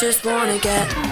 just wanna get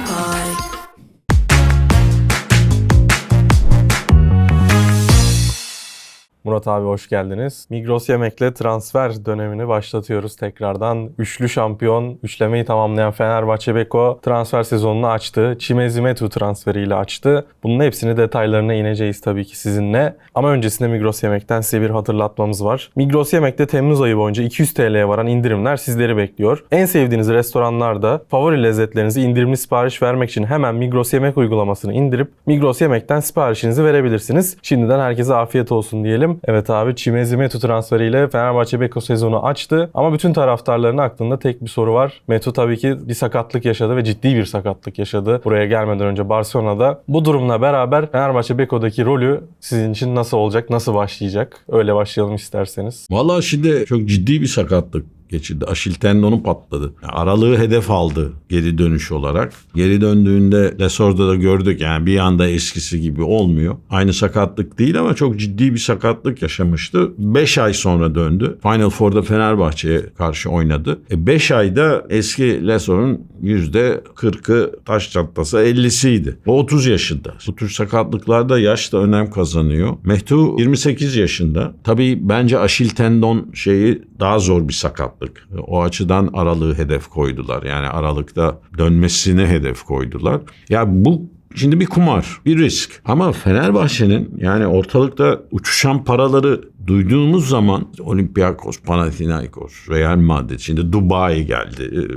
Murat abi hoş geldiniz. Migros Yemek'le transfer dönemini başlatıyoruz tekrardan. Üçlü şampiyon, üçlemeyi tamamlayan Fenerbahçe Beko transfer sezonunu açtı. Çimezi Metu transferiyle açtı. Bunun hepsini detaylarına ineceğiz tabii ki sizinle. Ama öncesinde Migros Yemek'ten size bir hatırlatmamız var. Migros Yemek'te Temmuz ayı boyunca 200 TL'ye varan indirimler sizleri bekliyor. En sevdiğiniz restoranlarda favori lezzetlerinizi indirimli sipariş vermek için hemen Migros Yemek uygulamasını indirip Migros Yemek'ten siparişinizi verebilirsiniz. Şimdiden herkese afiyet olsun diyelim. Evet abi Çimezi Metu transferiyle Fenerbahçe Beko sezonu açtı. Ama bütün taraftarların aklında tek bir soru var. Metu tabii ki bir sakatlık yaşadı ve ciddi bir sakatlık yaşadı. Buraya gelmeden önce Barcelona'da. Bu durumla beraber Fenerbahçe Beko'daki rolü sizin için nasıl olacak, nasıl başlayacak? Öyle başlayalım isterseniz. Vallahi şimdi çok ciddi bir sakatlık geçirdi. Aşil tendonu patladı. Yani aralığı hedef aldı geri dönüş olarak. Geri döndüğünde Lesor'da da gördük yani bir anda eskisi gibi olmuyor. Aynı sakatlık değil ama çok ciddi bir sakatlık yaşamıştı. 5 ay sonra döndü. Final Four'da Fenerbahçe'ye karşı oynadı. 5 ayda eski Lesor'un %40'ı taş çatlasa 50'siydi. O 30 yaşında. Bu tür sakatlıklarda yaş da önem kazanıyor. Mehtu 28 yaşında. Tabii bence aşil tendon şeyi daha zor bir sakatlık. O açıdan aralığı hedef koydular. Yani aralıkta dönmesini hedef koydular. Ya bu Şimdi bir kumar, bir risk. Ama Fenerbahçe'nin yani ortalıkta uçuşan paraları duyduğumuz zaman Olympiakos, Panathinaikos, Real Madrid, şimdi Dubai geldi,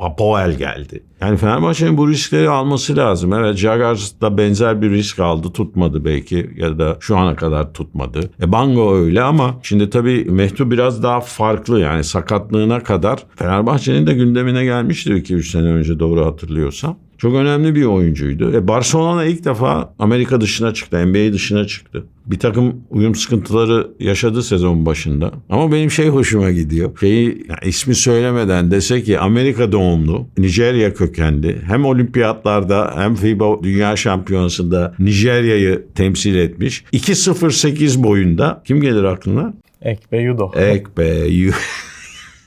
Apoel geldi. Yani Fenerbahçe'nin bu riskleri alması lazım. Evet Jaguars da benzer bir risk aldı tutmadı belki ya da şu ana kadar tutmadı. E Bango öyle ama şimdi tabii Mehtu biraz daha farklı yani sakatlığına kadar Fenerbahçe'nin de gündemine gelmişti 2-3 sene önce doğru hatırlıyorsam. Çok önemli bir oyuncuydu. E Barcelona ilk defa Amerika dışına çıktı, NBA dışına çıktı. Bir takım uyum sıkıntıları yaşadı sezon başında. Ama benim şey hoşuma gidiyor. Şeyi yani ismi söylemeden dese ki Amerika doğumlu, Nijerya kökenli. Hem olimpiyatlarda hem FIBA Dünya Şampiyonası'nda Nijerya'yı temsil etmiş. 2.08 boyunda. Kim gelir aklına? Ekbe Yudo. Ekbe Yudo.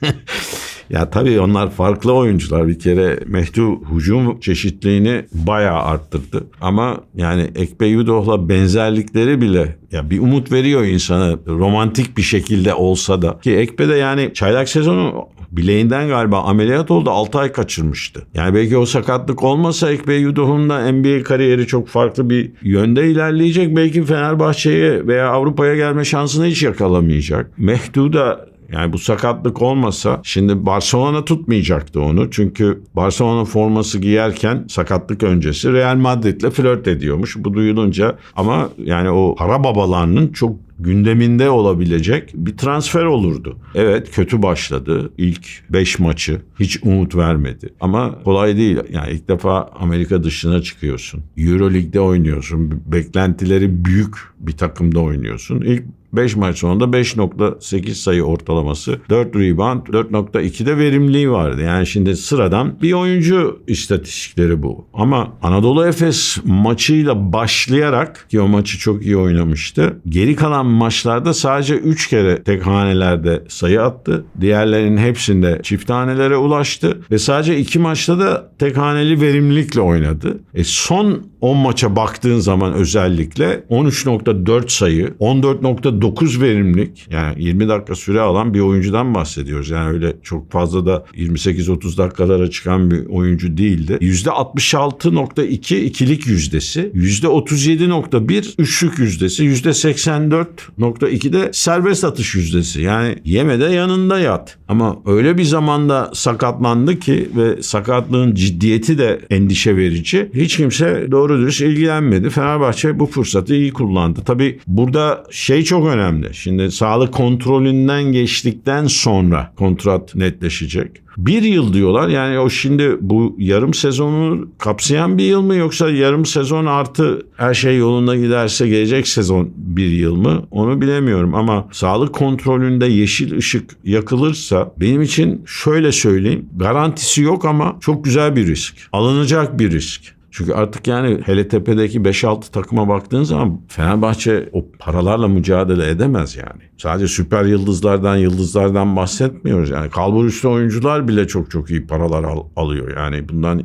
Ya tabii onlar farklı oyuncular. Bir kere Mehdu hücum çeşitliğini bayağı arttırdı. Ama yani Ekpe Yudoh'la benzerlikleri bile ya bir umut veriyor insana romantik bir şekilde olsa da. Ki Ekpe de yani çaylak sezonu bileğinden galiba ameliyat oldu 6 ay kaçırmıştı. Yani belki o sakatlık olmasa Ekbe Yudoh'un da NBA kariyeri çok farklı bir yönde ilerleyecek. Belki Fenerbahçe'ye veya Avrupa'ya gelme şansını hiç yakalamayacak. Mehdu da yani bu sakatlık olmasa şimdi Barcelona tutmayacaktı onu. Çünkü Barcelona forması giyerken sakatlık öncesi Real Madrid'le flört ediyormuş. Bu duyulunca ama yani o para babalarının çok gündeminde olabilecek bir transfer olurdu. Evet kötü başladı. İlk 5 maçı hiç umut vermedi. Ama kolay değil. Yani ilk defa Amerika dışına çıkıyorsun. Euro oynuyorsun. Beklentileri büyük bir takımda oynuyorsun. İlk 5 maç sonunda 5.8 sayı ortalaması, 4 rebound, 4.2'de verimliliği vardı. Yani şimdi sıradan bir oyuncu istatistikleri bu. Ama Anadolu Efes maçıyla başlayarak ki o maçı çok iyi oynamıştı. Geri kalan maçlarda sadece 3 kere tek hanelerde sayı attı. Diğerlerinin hepsinde çift hanelere ulaştı ve sadece 2 maçta da tek haneli verimlilikle oynadı. E son 10 maça baktığın zaman özellikle 13.4 sayı, 14.9 verimlilik yani 20 dakika süre alan bir oyuncudan bahsediyoruz. Yani öyle çok fazla da 28-30 dakikalara çıkan bir oyuncu değildi. %66.2 ikilik yüzdesi, %37.1 üçlük yüzdesi, %84 4.2'de serbest atış yüzdesi. Yani yeme de yanında yat. Ama öyle bir zamanda sakatlandı ki ve sakatlığın ciddiyeti de endişe verici. Hiç kimse doğru dürüst ilgilenmedi. Fenerbahçe bu fırsatı iyi kullandı. Tabi burada şey çok önemli. Şimdi sağlık kontrolünden geçtikten sonra kontrat netleşecek. Bir yıl diyorlar. Yani o şimdi bu yarım sezonu kapsayan bir yıl mı yoksa yarım sezon artı her şey yolunda giderse gelecek sezon bir yıl mı? Onu bilemiyorum ama sağlık kontrolünde yeşil ışık yakılırsa benim için şöyle söyleyeyim. Garantisi yok ama çok güzel bir risk. Alınacak bir risk. Çünkü artık yani hele tepedeki 5-6 takıma baktığın zaman Fenerbahçe o paralarla mücadele edemez yani. Sadece süper yıldızlardan, yıldızlardan bahsetmiyoruz. Yani kalbur üstü oyuncular bile çok çok iyi paralar al- alıyor. Yani bundan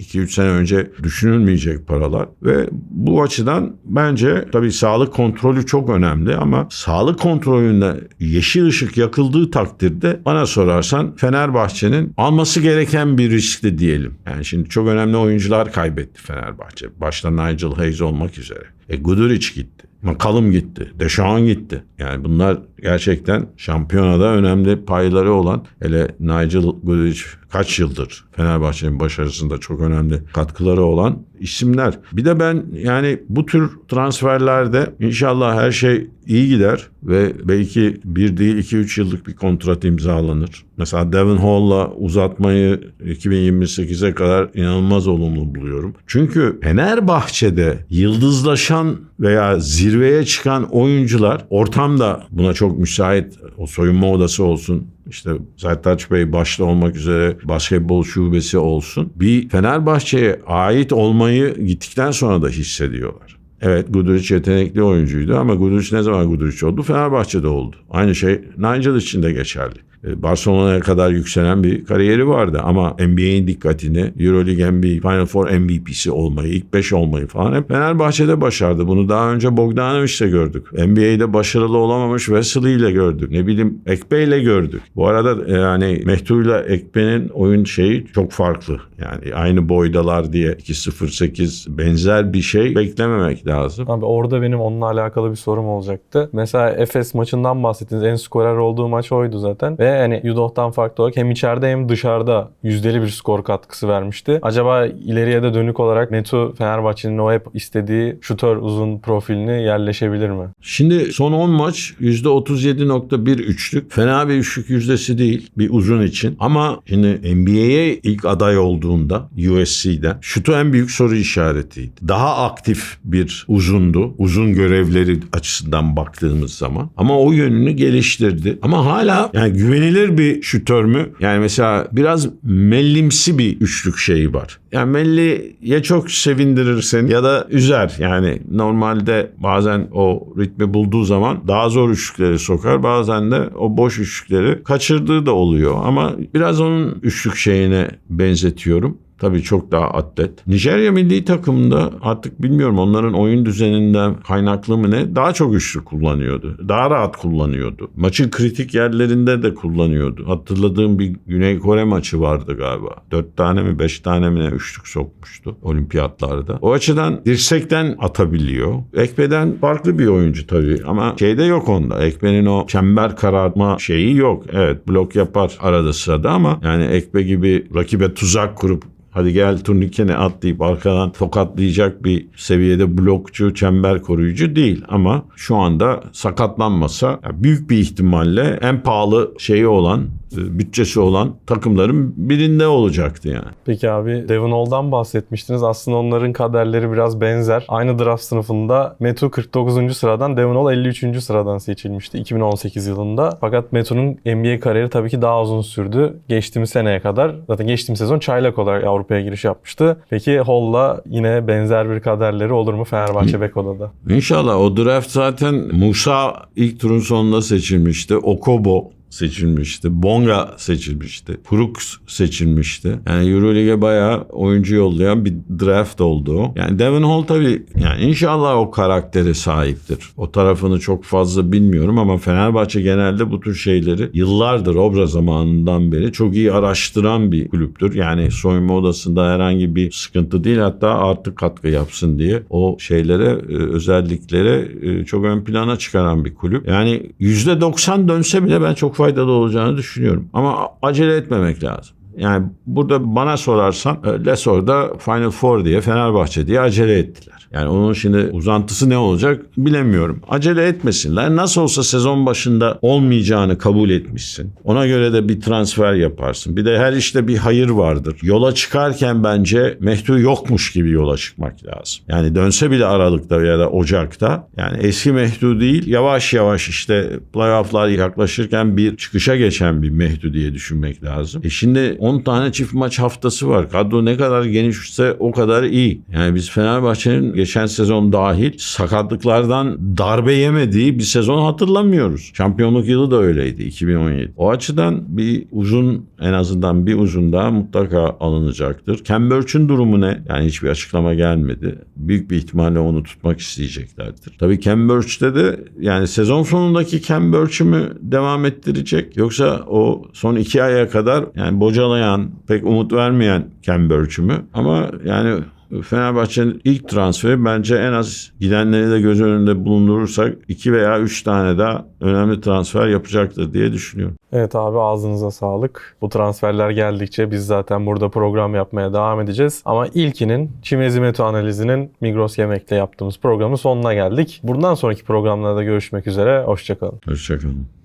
2-3 sene önce düşünülmeyecek paralar ve bu açıdan bence tabii sağlık kontrolü çok önemli ama sağlık kontrolünde yeşil ışık yakıldığı takdirde bana sorarsan Fenerbahçe'nin alması gereken bir riskli diyelim. Yani şimdi çok önemli oyuncular kaybetti Fenerbahçe. Başta Nigel Hayes olmak üzere. E Guduric gitti. McCallum gitti. Deşan gitti. Yani bunlar gerçekten şampiyonada önemli payları olan hele Nigel Guduric kaç yıldır Fenerbahçe'nin başarısında çok önemli katkıları olan isimler. Bir de ben yani bu tür transferlerde inşallah her şey iyi gider ve belki bir değil iki üç yıllık bir kontrat imzalanır. Mesela Devin Hall'la uzatmayı 2028'e kadar inanılmaz olumlu buluyorum. Çünkü Fenerbahçe'de yıldızlaşan veya zirveye çıkan oyuncular ortamda buna çok müsait. O soyunma odası olsun, işte Sertaç Bey başta olmak üzere basketbol şubesi olsun. Bir Fenerbahçe'ye ait olmayı gittikten sonra da hissediyorlar. Evet Guduric yetenekli oyuncuydu ama Guduric ne zaman Guduric oldu? Fenerbahçe'de oldu. Aynı şey Nigel için de geçerli. E, Barcelona'ya kadar yükselen bir kariyeri vardı ama NBA'in dikkatini Euroleague NBA Final Four MVP'si olmayı, ilk 5 olmayı falan hep Fenerbahçe'de başardı. Bunu daha önce Bogdanovic'te gördük. NBA'de başarılı olamamış Wesley ile gördük. Ne bileyim Ekpe ile gördük. Bu arada e, yani Mehtu ile Ekpe'nin oyun şeyi çok farklı. Yani aynı boydalar diye 2.08 benzer bir şey beklememek lazım. Abi orada benim onunla alakalı bir sorum olacaktı. Mesela Efes maçından bahsettiniz. En skorer olduğu maç oydu zaten. Ve hani Yudoh'tan farklı olarak hem içeride hem dışarıda yüzdeli bir skor katkısı vermişti. Acaba ileriye de dönük olarak Netu Fenerbahçe'nin o hep istediği şutör uzun profilini yerleşebilir mi? Şimdi son 10 maç %37.1 üçlük. Fena bir üçlük yüzdesi değil bir uzun için. Ama şimdi NBA'ye ilk aday olduğunda USC'den şutu en büyük soru işaretiydi. Daha aktif bir uzundu. Uzun görevleri açısından baktığımız zaman. Ama o yönünü geliştirdi. Ama hala yani güvenilir bir şutör mü? Yani mesela biraz mellimsi bir üçlük şeyi var. Yani Melli ya çok sevindirir seni ya da üzer. Yani normalde bazen o ritmi bulduğu zaman daha zor üçlükleri sokar. Bazen de o boş üçlükleri kaçırdığı da oluyor. Ama biraz onun üçlük şeyine benzetiyorum. Tabii çok daha atlet. Nijerya milli takımında artık bilmiyorum onların oyun düzeninden kaynaklı mı ne daha çok üçlü kullanıyordu. Daha rahat kullanıyordu. Maçın kritik yerlerinde de kullanıyordu. Hatırladığım bir Güney Kore maçı vardı galiba. Dört tane mi beş tane mi ne üçlük sokmuştu olimpiyatlarda. O açıdan dirsekten atabiliyor. Ekbe'den farklı bir oyuncu tabii ama şeyde yok onda. Ekbe'nin o çember karartma şeyi yok. Evet blok yapar arada sırada ama yani Ekbe gibi rakibe tuzak kurup hadi gel turnikene at deyip arkadan tokatlayacak bir seviyede blokçu, çember koruyucu değil. Ama şu anda sakatlanmasa büyük bir ihtimalle en pahalı şeyi olan, e, bütçesi olan takımların birinde olacaktı yani. Peki abi Devon Hall'dan bahsetmiştiniz. Aslında onların kaderleri biraz benzer. Aynı draft sınıfında Metu 49. sıradan, Devon Hall 53. sıradan seçilmişti 2018 yılında. Fakat Metu'nun NBA kariyeri tabii ki daha uzun sürdü. Geçtiğimiz seneye kadar. Zaten geçtiğimiz sezon çaylak olarak Avrupa'ya giriş yapmıştı. Peki Hall'la yine benzer bir kaderleri olur mu Fenerbahçe Beko'da da? İnşallah o draft zaten Musa ilk turun sonunda seçilmişti. Okobo seçilmişti. Bonga seçilmişti. Brooks seçilmişti. Yani Euroleague'e bayağı oyuncu yollayan bir draft oldu. Yani Devin Hall tabii yani inşallah o karaktere sahiptir. O tarafını çok fazla bilmiyorum ama Fenerbahçe genelde bu tür şeyleri yıllardır Obra zamanından beri çok iyi araştıran bir kulüptür. Yani soyunma odasında herhangi bir sıkıntı değil hatta artık katkı yapsın diye o şeylere e, özelliklere e, çok ön plana çıkaran bir kulüp. Yani %90 dönse bile ben çok faydalı olacağını düşünüyorum. Ama acele etmemek lazım. Yani burada bana sorarsan e, Lesor'da Final Four diye Fenerbahçe diye acele ettiler. Yani onun şimdi uzantısı ne olacak bilemiyorum. Acele etmesinler. Nasıl olsa sezon başında olmayacağını kabul etmişsin. Ona göre de bir transfer yaparsın. Bir de her işte bir hayır vardır. Yola çıkarken bence Mehtu yokmuş gibi yola çıkmak lazım. Yani dönse bile Aralık'ta ya da Ocak'ta yani eski Mehtu değil yavaş yavaş işte playoff'lar yaklaşırken bir çıkışa geçen bir Mehtu diye düşünmek lazım. E şimdi 10 tane çift maç haftası var. Kadro ne kadar genişse o kadar iyi. Yani biz Fenerbahçe'nin geçen sezon dahil sakatlıklardan darbe yemediği bir sezon hatırlamıyoruz. Şampiyonluk yılı da öyleydi 2017. O açıdan bir uzun en azından bir uzun daha mutlaka alınacaktır. Cambridge'in durumu ne? Yani hiçbir açıklama gelmedi. Büyük bir ihtimalle onu tutmak isteyeceklerdir. Tabii Cambridge'de de yani sezon sonundaki Cambridge'i mi devam ettirecek yoksa o son iki aya kadar yani bocalayan pek umut vermeyen Cambridge'i mi? Ama yani Fenerbahçe'nin ilk transferi bence en az gidenleri de göz önünde bulundurursak iki veya üç tane daha önemli transfer yapacaktır diye düşünüyorum. Evet abi ağzınıza sağlık. Bu transferler geldikçe biz zaten burada program yapmaya devam edeceğiz. Ama ilkinin Çimezi Meto analizinin Migros Yemek'le yaptığımız programın sonuna geldik. Bundan sonraki programlarda görüşmek üzere. Hoşçakalın. Hoşçakalın.